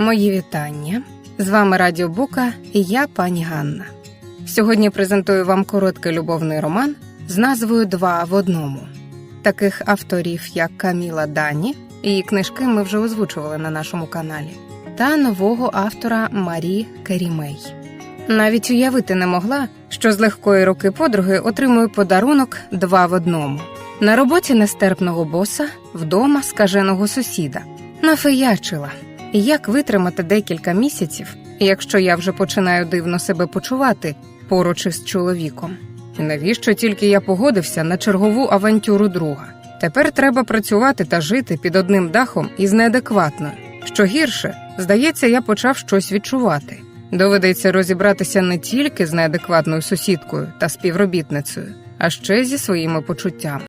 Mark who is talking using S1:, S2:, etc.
S1: Мої вітання. З вами Радіо Бука і я, пані Ганна. Сьогодні презентую вам короткий любовний роман з назвою Два в одному. Таких авторів, як Каміла Дані, її книжки ми вже озвучували на нашому каналі, та нового автора Марі Керімей. Навіть уявити не могла, що з легкої руки подруги отримую подарунок два в одному. На роботі нестерпного боса, вдома скаженого сусіда. Нафеячила. Як витримати декілька місяців, якщо я вже починаю дивно себе почувати поруч із чоловіком? Навіщо тільки я погодився на чергову авантюру друга? Тепер треба працювати та жити під одним дахом із неадекватною. Що гірше, здається, я почав щось відчувати. Доведеться розібратися не тільки з неадекватною сусідкою та співробітницею, а ще зі своїми почуттями.